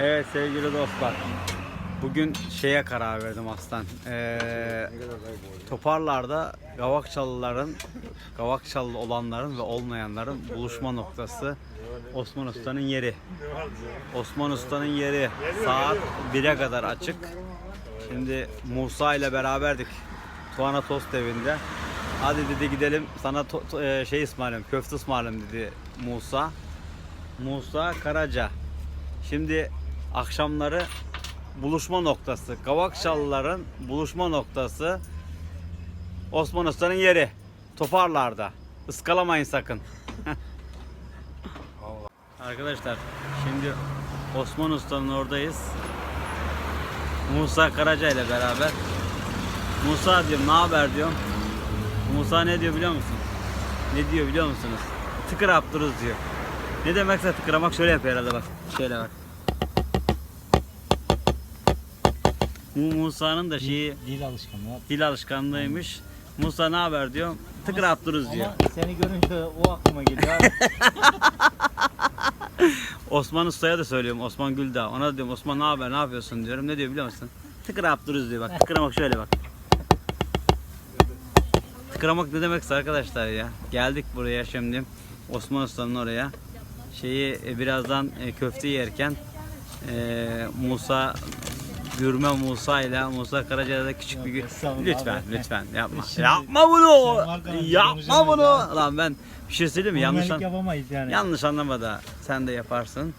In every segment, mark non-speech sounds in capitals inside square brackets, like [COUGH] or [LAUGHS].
Evet. Sevgili dostlar. Bugün şeye karar verdim aslan. Ee, Toparlar'da Gavakçalıların, Gavakçalı olanların ve olmayanların buluşma noktası Osman Usta'nın yeri. Osman Usta'nın yeri saat 1'e kadar açık. Şimdi Musa ile beraberdik Tuana Tost evinde. Hadi dedi gidelim sana to- to- e, şey ısmarlayayım, köfte ısmarlayayım dedi Musa. Musa Karaca. Şimdi akşamları buluşma noktası. Kavakçalıların buluşma noktası Osman Usta'nın yeri. Toparlarda. Iskalamayın sakın. [LAUGHS] Arkadaşlar şimdi Osman Usta'nın oradayız. Musa Karaca ile beraber. Musa diyorum ne haber diyorum. Musa ne diyor biliyor musun? Ne diyor biliyor musunuz? Tıkır aptırız diyor. Ne demekse tıkıramak şöyle yapıyor herhalde bak. Şöyle bak. Musa'nın da şeyi Dil alışkanlığı. dil alışkanlığıymış. Musa ne haber diyor. Tıkır aptırız diyor. Ama seni görünce o aklıma geliyor abi. [LAUGHS] Osman Usta'ya da söylüyorum. Osman Güldağ. Ona da diyorum Osman ne haber ne yapıyorsun diyorum. Ne diyor biliyor musun? Tıkır aptırız diyor bak. Tıkıramak şöyle bak. Tıkıramak ne demekse arkadaşlar ya. Geldik buraya şimdi. Osman Usta'nın oraya. Şeyi e, birazdan e, köfte yerken e, Musa Gürme Musa ile Musa Karaca'da küçük bir Estağfurullah lütfen lütfen [LAUGHS] yapma. Şimdi yapma bunu. sen var kadar Yapma konuşamayız bunu. Lan ben bir şey söyleyeyim mi? Yanlış Yanlış an- yapamayız yani. Yanlış anlama da sen de yaparsın.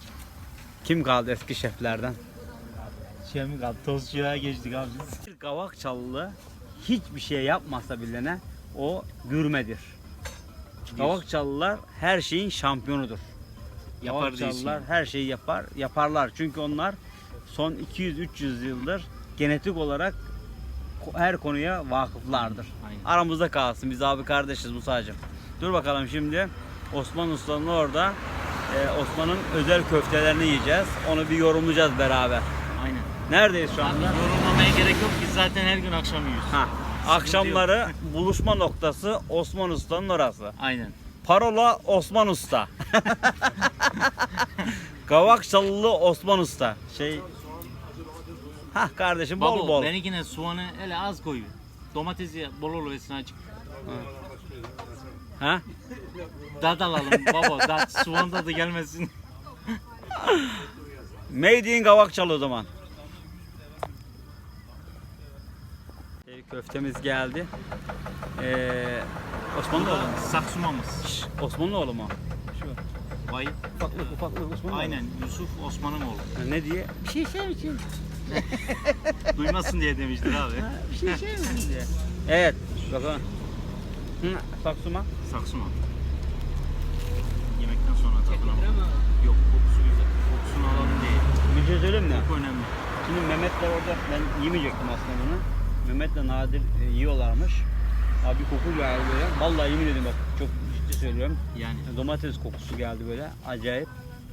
Kim kaldı eski şeflerden? Şey mi kaldı? Tostçuya geçtik abi biz. Bir Gavakçalılı hiçbir şey yapmasa bilene o gürmedir. Gavakçalılar her şeyin şampiyonudur. Yapar Gavakçalılar her şeyi yapar, yaparlar. Çünkü onlar son 200-300 yıldır genetik olarak her konuya vakıflardır. Aynen. Aramızda kalsın. Biz abi kardeşiz Musa'cığım. Dur bakalım şimdi Osman Usta'nın orada e, Osman'ın özel köftelerini yiyeceğiz. Onu bir yorumlayacağız beraber. Aynen. Neredeyiz şu Abi anda? yorumlamaya gerek yok ki zaten her gün akşam yiyoruz. Ha. Akşamları buluşma noktası Osman Usta'nın orası. Aynen. Parola Osman Usta. [LAUGHS] Kavakçalılı Osman Usta. Şey Ha kardeşim bol Baba bol. ben yine soğanı hele az koyuyor. Domatesi bol oluversin açık. Ha? Dad alalım baba dad soğan tadı gelmesin. [LAUGHS] Made in Kavakçalı o zaman. Şey, köftemiz geldi. Ee, Osmanlıoğlu mu? Saksumamız. Osmanlıoğlu mu? Vay. Ufaklık ufaklık Osmanlıoğlu. Aynen Yusuf Osman'ın oğlu. Ha, Ne diye? Bir şey şey mi için? [LAUGHS] Duymasın diye demiştir abi. Bir şey şey mi diye. Evet. Bakalım. Hı, saksuma. Saksuma. Yemekten sonra tadına bak. Yok kokusu güzel. Kokusunu alalım diye. Bir şey söyleyeyim mi? Çok önemli. Şimdi Mehmetler orada ben yemeyecektim aslında bunu. Mehmet'le Nadir e, yiyorlarmış. Abi koku geldi böyle. Vallahi yemin ediyorum bak çok ciddi söylüyorum. Yani Domates kokusu geldi böyle. Acayip.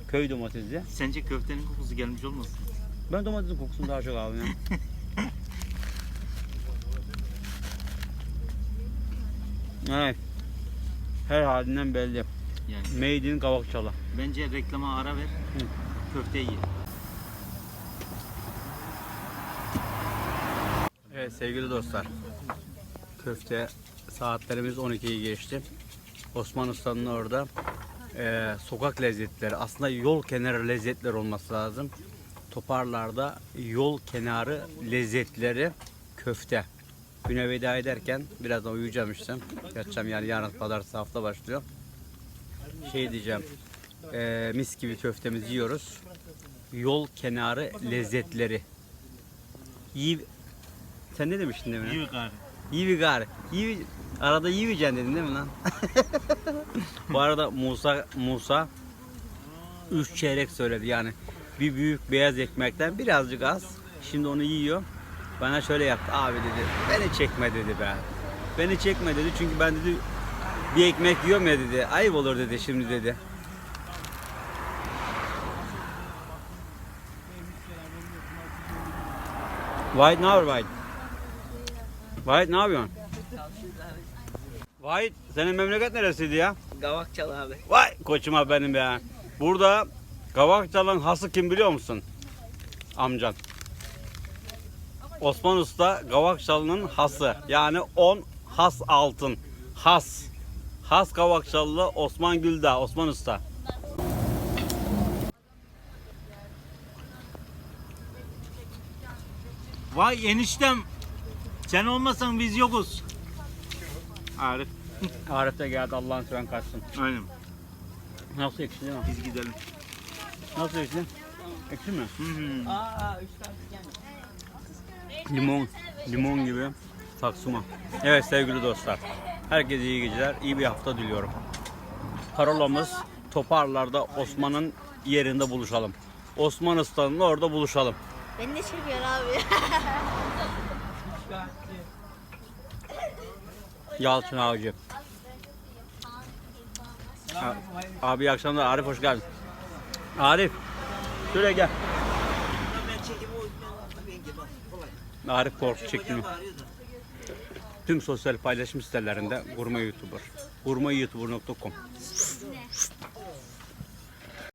Köy domatesi. sence köftenin kokusu gelmiş olmasın? Ben domatesin kokusunu daha çok aldım ya. [LAUGHS] evet. Her halinden belli. Yani Made in Kavakçalı. bence reklama ara ver. Köfteyi ye. Evet sevgili dostlar. Köfte saatlerimiz 12'yi geçti. Osman Usta'nın orada eee, sokak lezzetleri aslında yol kenarı lezzetler olması lazım. Toparlarda yol kenarı lezzetleri köfte. Güne veda ederken birazdan uyuyacağım işte. Yatacağım yani yarın pazartesi hafta başlıyor. Şey diyeceğim. eee, mis gibi köftemizi yiyoruz. Yol kenarı lezzetleri. İyi sen ne demiştin demin? Yiyor gari. İyi bir gari. İyi bir... Arada iyi bir dedin değil mi lan? [LAUGHS] Bu arada Musa Musa 3 çeyrek söyledi yani. Bir büyük beyaz ekmekten birazcık az. Şimdi onu yiyor. Bana şöyle yaptı. Abi dedi beni çekme dedi be. Beni çekme dedi çünkü ben dedi bir ekmek yiyorum ya dedi. Ayıp olur dedi şimdi dedi. White haber White? Vahit ne yapıyorsun? Vahit senin memleket neresiydi ya? Gavakçalı abi. Vay koçuma benim ya. Burada Kavakçal'ın hası kim biliyor musun? Amcan. Osman Usta Kavakçalı'nın hası. Yani 10 has altın. Has. Has Kavakçalılı Osman Güldağ. Osman Usta. Vay eniştem. Sen olmasan biz yokuz. Arif. Arif de geldi Allah'ın seven kaçsın. Aynen. Nasıl ekşi değil mi? Biz gidelim. Nasıl ekşi? Ekşi mi? Hı hı. Limon. Limon gibi. Saksuma. Evet sevgili dostlar. Herkese iyi geceler. iyi bir hafta diliyorum. Parolamız Toparlar'da Osman'ın yerinde buluşalım. Osman Usta'nın orada buluşalım. Beni de çekiyor abi. [LAUGHS] Yalçın Avcı. Abi iyi akşamlar. Arif hoş geldin. Arif. Şuraya gel. Arif korku çekimi. Tüm sosyal paylaşım sitelerinde Gurme YouTuber. Gurmeyoutuber.com